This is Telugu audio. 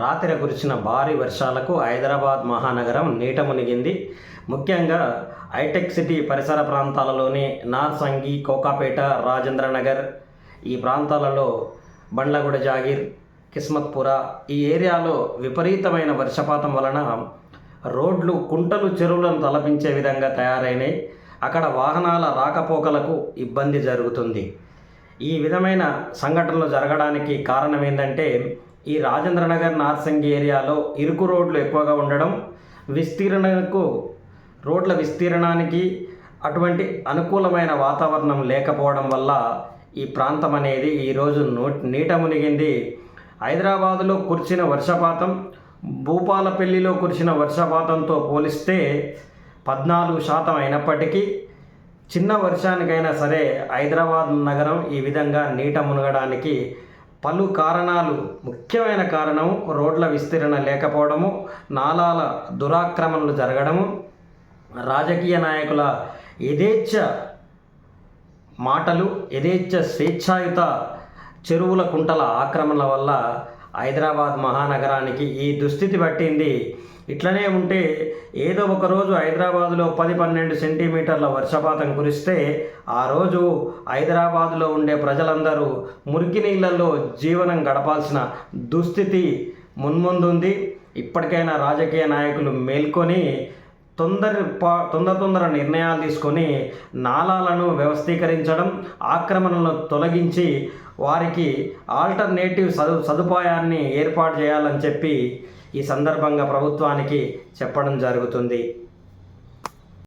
రాత్రి కురిసిన భారీ వర్షాలకు హైదరాబాద్ మహానగరం నీట మునిగింది. ముఖ్యంగా హైటెక్ సిటీ పరిసర ప్రాంతాలలోని నార్సంగి కోకాపేట రాజేంద్ర నగర్ ఈ ప్రాంతాలలో బండ్లగూడ జాగీర్ కిస్మత్పుర ఈ ఏరియాలో విపరీతమైన వర్షపాతం వలన రోడ్లు కుంటలు చెరువులను తలపించే విధంగా తయారైనాయి. అక్కడ వాహనాల రాకపోకలకు ఇబ్బంది జరుగుతుంది. ఈ విధమైన సంఘటనలు జరగడానికి కారణం ఏంటంటే ఈ రాజేంద్ర నగర్ ఏరియాలో ఇరుకు రోడ్లు ఎక్కువగా ఉండడం విస్తీర్ణకు రోడ్ల విస్తీర్ణానికి అటువంటి అనుకూలమైన వాతావరణం లేకపోవడం వల్ల ఈ ప్రాంతం అనేది ఈరోజు నో నీట మునిగింది. హైదరాబాదులో కురిసిన వర్షపాతం భూపాలపల్లిలో కురిసిన వర్షపాతంతో పోలిస్తే పద్నాలుగు శాతం అయినప్పటికీ చిన్న వర్షానికైనా సరే హైదరాబాద్ నగరం ఈ విధంగా నీట మునగడానికి పలు కారణాలు. ముఖ్యమైన కారణం రోడ్ల విస్తీరణ లేకపోవడము నాలాల దురాక్రమణలు జరగడము. రాజకీయ నాయకుల యథేచ్ఛ మాటలు యథేచ్ఛ స్వేచ్ఛాయుత చెరువుల కుంటల ఆక్రమణల వల్ల హైదరాబాద్ మహానగరానికి ఈ దుస్థితి పట్టింది. ఇట్లనే ఉంటే ఏదో ఒక రోజు హైదరాబాదులో పది పన్నెండు సెంటీమీటర్ల వర్షపాతం కురిస్తే ఆ రోజు హైదరాబాదులో ఉండే ప్రజలందరూ మురికి నీళ్ళల్లో జీవనం గడపాల్సిన దుస్థితి మున్ముందుంది. ఇప్పటికైనా రాజకీయ నాయకులు మేల్కొని తొందర తొందర తొందర నిర్ణయాలు తీసుకొని నాళాలను వ్యవస్థీకరించడం ఆక్రమణలను తొలగించి వారికి ఆల్టర్నేటివ్ సదు సదుపాయాన్ని ఏర్పాటు చేయాలని చెప్పి ఈ సందర్భంగా ప్రభుత్వానికి చెప్పడం జరుగుతుంది.